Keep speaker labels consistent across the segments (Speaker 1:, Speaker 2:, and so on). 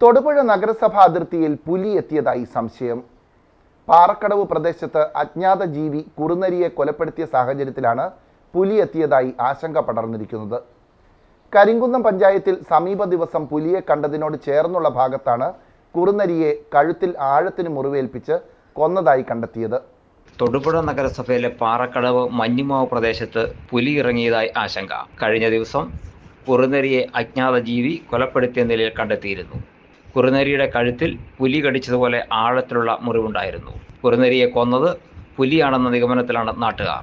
Speaker 1: തൊടുപുഴ നഗരസഭ അതിർത്തിയിൽ പുലി എത്തിയതായി സംശയം. പാറക്കടവ് പ്രദേശത്ത് അജ്ഞാത ജീവി കുറുനരിയെ കൊലപ്പെടുത്തിയ സാഹചര്യത്തിലാണ് പുലി എത്തിയതായി ആശങ്ക പടർന്നിരിക്കുന്നത്. കരിങ്കുന്നം പഞ്ചായത്തിൽ സമീപ ദിവസം പുലിയെ കണ്ടതിനോട് ചേർന്നുള്ള ഭാഗത്താണ് കുറുനരിയെ കഴുത്തിൽ ആഴത്തിന് മുറിവേൽപ്പിച്ച് കൊന്നതായി കണ്ടെത്തിയത്.
Speaker 2: തൊടുപുഴ നഗരസഭയിലെ പാറക്കടവ് മഞ്ഞുമാവ് പ്രദേശത്ത് പുലി ഇറങ്ങിയതായി ആശങ്ക. കഴിഞ്ഞ ദിവസം കുറുനരിയെ അജ്ഞാത ജീവി കൊലപ്പെടുത്തിയ നിലയിൽ കണ്ടെത്തിയിരുന്നു. കുറുനരിയുടെ കഴുത്തിൽ പുലി കടിച്ചതുപോലെ ആഴത്തിലുള്ള മുറിവുണ്ടായിരുന്നു. കുറുനരിയെ കൊന്നത് പുലിയാണെന്ന നിഗമനത്തിലാണ് നാട്ടുകാർ.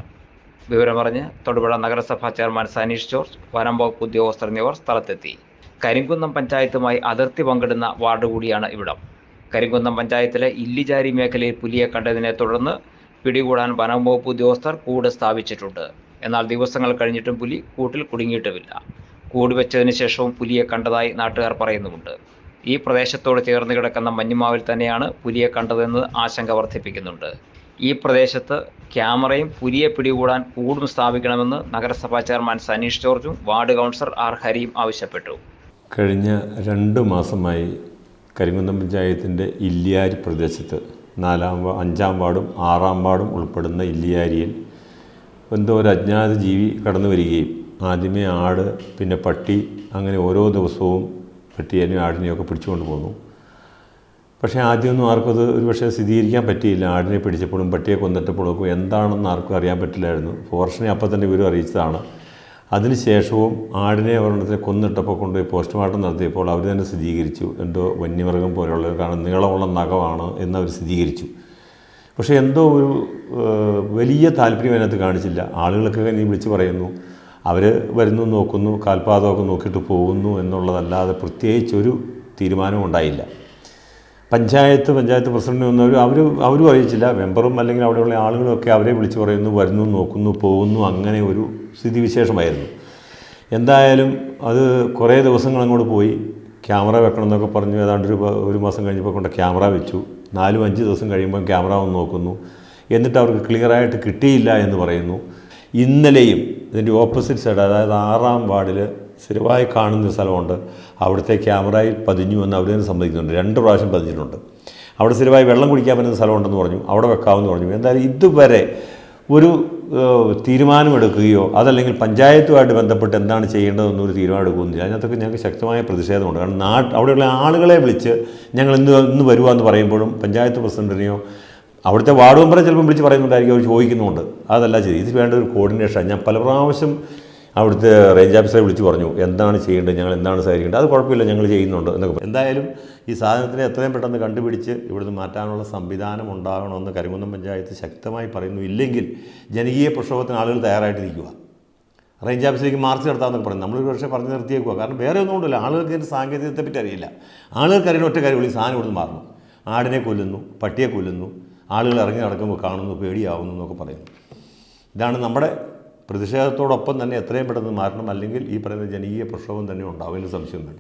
Speaker 2: വിവരമറിഞ്ഞ് തൊടുപുഴ നഗരസഭാ ചെയർമാൻ സനീഷ് ജോർജ് വനം വകുപ്പ് ഉദ്യോഗസ്ഥർ എന്നിവർ സ്ഥലത്തെത്തി. കരിങ്കുന്നം പഞ്ചായത്തുമായി അതിർത്തി പങ്കിടുന്ന വാർഡ് കൂടിയാണ് ഇവിടം. കരിങ്കുന്നം പഞ്ചായത്തിലെ ഇല്ലിജാരി മേഖലയിൽ പുലിയെ കണ്ടതിനെ തുടർന്ന് പിടികൂടാൻ വനം വകുപ്പ് ഉദ്യോഗസ്ഥർ കൂട് സ്ഥാപിച്ചിട്ടുണ്ട്. എന്നാൽ ദിവസങ്ങൾ കഴിഞ്ഞിട്ടും പുലി കൂട്ടിൽ കുടുങ്ങിയിട്ടുമില്ല. കൂട് വെച്ചതിന് ശേഷവും പുലിയെ കണ്ടതായി നാട്ടുകാർ പറയുന്നുമുണ്ട്. ഈ പ്രദേശത്തോട് ചേർന്ന് കിടക്കുന്ന മഞ്ഞുമാവിൽ തന്നെയാണ് പുലിയെ കണ്ടതെന്ന് ആശങ്ക വർദ്ധിപ്പിക്കുന്നുണ്ട്. ഈ പ്രദേശത്ത് ക്യാമറയും പുലിയെ പിടികൂടാൻ കൂടും സ്ഥാപിക്കണമെന്ന് നഗരസഭാ ചെയർമാൻ സനീഷ് ജോർജും വാർഡ് കൗൺസിലർ ആർ ഹരിയും ആവശ്യപ്പെട്ടു.
Speaker 3: കഴിഞ്ഞ രണ്ട് മാസമായി കരിങ്കുന്നം പഞ്ചായത്തിന്റെ ഇല്ലിയാരി പ്രദേശത്ത് നാലാം അഞ്ചാം വാർഡും ആറാം വാർഡും ഉൾപ്പെടുന്ന ഇല്ലിയാരിയിൽ എന്തോ ഒരു അജ്ഞാത ജീവി കടന്നു വരികയും ആദ്യമേ ആട് പിന്നെ പട്ടി അങ്ങനെ ഓരോ ദിവസവും പട്ടിയേനെയും ആടിനെയും ഒക്കെ പിടിച്ചുകൊണ്ട് പോന്നു പക്ഷേ ആദ്യമൊന്നും ആർക്കും അത് ഒരു പക്ഷേ സ്ഥിരീകരിക്കാൻ പറ്റിയില്ല. ആടിനെ പിടിച്ചപ്പോഴും പട്ടിയെ കൊന്നിട്ടപ്പോഴും ഒക്കെ എന്താണെന്ന് ആർക്കും അറിയാൻ പറ്റില്ലായിരുന്നു. ഫോറസ്റ്റിനെ അപ്പം തന്നെ വിവരം അറിയിച്ചതാണ്. അതിനുശേഷവും ആടിനെ ഒരെണ്ണത്തിനെ കൊന്നിട്ടപ്പോൾ കൊണ്ടുപോയി പോസ്റ്റ്മോർട്ടം നടത്തിയപ്പോൾ അവർ തന്നെ സ്ഥിരീകരിച്ചു. എന്തോ വന്യമൃഗം പോലെയുള്ള കാരണം നീളമുള്ള നഖമാണ് എന്നവർ സ്ഥിരീകരിച്ചു. പക്ഷേ എന്തോ ഒരു വലിയ താല്പര്യം അതിനകത്ത് കാണിച്ചില്ല. ആളുകളൊക്കെ ഇനി വിളിച്ച് പറയുന്നു അവർ വരുന്നു നോക്കുന്നു കാൽപാദമൊക്കെ നോക്കിയിട്ട് പോകുന്നു എന്നുള്ളതല്ലാതെ പ്രത്യേകിച്ചൊരു തീരുമാനവും ഉണ്ടായില്ല. പഞ്ചായത്ത് പഞ്ചായത്ത് പ്രസിഡന്റ് ഒന്നും അവർ അവരും അറിയിച്ചില്ല. മെമ്പറും അല്ലെങ്കിൽ അവിടെയുള്ള ആളുകളൊക്കെ അവരെ വിളിച്ച് പറയുന്നു വരുന്നു നോക്കുന്നു പോകുന്നു അങ്ങനെ ഒരു സ്ഥിതിവിശേഷമായിരുന്നു. എന്തായാലും അത് കുറേ ദിവസങ്ങൾ അങ്ങോട്ട് പോയി. ക്യാമറ വെക്കണം എന്നൊക്കെ പറഞ്ഞു. ഏതാണ്ട് ഒരു ഒരു മാസം കഴിഞ്ഞപ്പോൾ കൊണ്ട് ക്യാമറ വെച്ചു. നാലും അഞ്ച് ദിവസം കഴിയുമ്പോൾ ക്യാമറ വന്ന് നോക്കുന്നു. എന്നിട്ട് അവർക്ക് ക്ലിയറായിട്ട് കിട്ടിയില്ല എന്ന് പറയുന്നു. ഇന്നലെയും ഇതിന്റെ ഓപ്പോസിറ്റ് സൈഡ് അതായത് ആറാം വാർഡിൽ സ്ഥിരമായി കാണുന്ന സ്ഥലമുണ്ട്. അവിടുത്തെ ക്യാമറയിൽ പതിഞ്ഞു എന്ന് അവർ തന്നെ സമ്മതിക്കുന്നുണ്ട്. രണ്ട് പ്രാവശ്യം പതിഞ്ഞിട്ടുണ്ട്. അവിടെ സ്ഥിരമായി വെള്ളം കുടിക്കാൻ പറ്റുന്ന സ്ഥലമുണ്ടെന്ന് പറഞ്ഞു. അവിടെ വെക്കാമെന്ന് പറഞ്ഞു. എന്തായാലും ഇതുവരെ ഒരു തീരുമാനമെടുക്കുകയോ അതല്ലെങ്കിൽ പഞ്ചായത്തുമായിട്ട് ബന്ധപ്പെട്ട് എന്താണ് ചെയ്യേണ്ടതെന്നൊരു തീരുമാനം എടുക്കുന്നില്ല അതിനകത്തൊക്കെ ഞങ്ങൾക്ക് ശക്തമായ പ്രതിഷേധമുണ്ട്. കാരണം നാട്ട് അവിടെയുള്ള ആളുകളെ വിളിച്ച് ഞങ്ങൾ ഇന്ന് ഇന്ന് വരുവാന്ന് പറയുമ്പോഴും പഞ്ചായത്ത് പ്രസിഡന്റിനെയോ അവിടുത്തെ വാർഡ് മെമ്പറെ ചിലപ്പോൾ വിളിച്ച് പറയുന്നുണ്ടായിരിക്കും അവർ ചോദിക്കുന്നുണ്ട് അതല്ല ചെയ്തു ഇത് വേണ്ട ഒരു കോർഡിനേഷൻ ഞാൻ പല പ്രാവശ്യം അവിടുത്തെ റേഞ്ച് ഓഫീസറെ വിളിച്ച് പറഞ്ഞു എന്താണ് ചെയ്യേണ്ടത്? ഞങ്ങൾ എന്താണ് സഹകരിക്കേണ്ടത്? അത് കുഴപ്പമില്ല ഞങ്ങൾ ചെയ്യുന്നുണ്ട് എന്നൊക്കെ. എന്തായാലും ഈ സാധനത്തിനെ എത്രയും പെട്ടെന്ന് കണ്ടുപിടിച്ച് ഇവിടുന്ന് മാറ്റാനുള്ള സംവിധാനം ഉണ്ടാകണമെന്ന് കരിമുന്നം പഞ്ചായത്ത് ശക്തമായി പറയുന്നു. ഇല്ലെങ്കിൽ ജനകീയ പ്രക്ഷോഭത്തിന് ആളുകൾ തയ്യാറായിട്ടിരിക്കുക റേഞ്ച് ഓഫീസിലേക്ക് മാർച്ച് നടത്താമെന്നൊക്കെ പറയും നമ്മളൊരു പക്ഷേ പറഞ്ഞു നിർത്തിയേക്കുക കാരണം വേറെ ഒന്നും കൊണ്ടല്ല. ആളുകൾക്ക് ഇതിന്റെ സാങ്കേതികത്തെ പറ്റി അറിയില്ല. ആളുകൾക്ക് അറിയുന്ന ഒറ്റ കാര്യം ഈ സാധനം ഇവിടുന്ന് മാറണം ആടിനെ കൊല്ലുന്നു പട്ടിയെ കൊല്ലുന്നു ആളുകൾ ഇറങ്ങി നടക്കുമ്പോൾ കാണുന്നു പേടിയാവുന്നു എന്നൊക്കെ പറയുന്നു ഇതാണ് നമ്മുടെ പ്രതിഷേധത്തോടൊപ്പം തന്നെ എത്രയും പെട്ടെന്ന് മാറണം. അല്ലെങ്കിൽ ഈ പറയുന്ന ജനകീയ പ്രക്ഷോഭം തന്നെ ഉണ്ടാവും. എന്ന് സംശയം വേണ്ട